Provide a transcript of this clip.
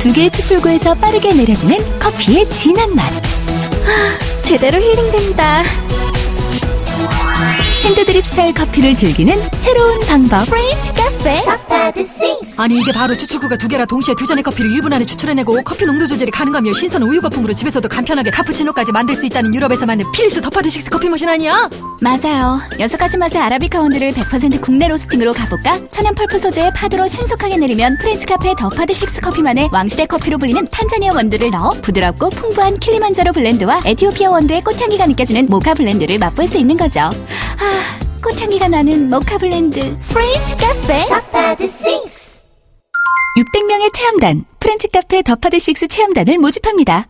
출구에서 빠르게 내려지는 커피의 진한 맛. 제대로 힐링된다. 핸드드립 스타일 커피를 즐기는 새로운 방법. 프렌치 카페. 아니 이게 바로 추출구가 두 개라 동시에 두 잔의 커피를 1분 안에 추출해내고 커피 농도 조절이 가능하며 신선 우유 거품으로 집에서도 간편하게 카푸치노까지 만들 수 있다는 유럽에서 만든 필립스 더파드식스 커피 머신 아니야? 맞아요. 여섯 가지 맛의 아라비카 원두를 100% 국내 로스팅으로 가볼까? 천연 펄프 소재의 파도로 신속하게 내리면 프렌치 카페 더파드 식스 커피만의 왕시대 커피로 불리는 탄자니아 원두를 넣어 부드럽고 풍부한 킬리만자로 블렌드와 에티오피아 원두의 꽃향기가 느껴지는 모카 블렌드를 맛볼 수 있는 거죠. 아, 꽃향기가 나는 모카 블렌드. 프렌치 카페. 600명의 체험단, 프렌치 카페 더파드 식스 체험단을 모집합니다.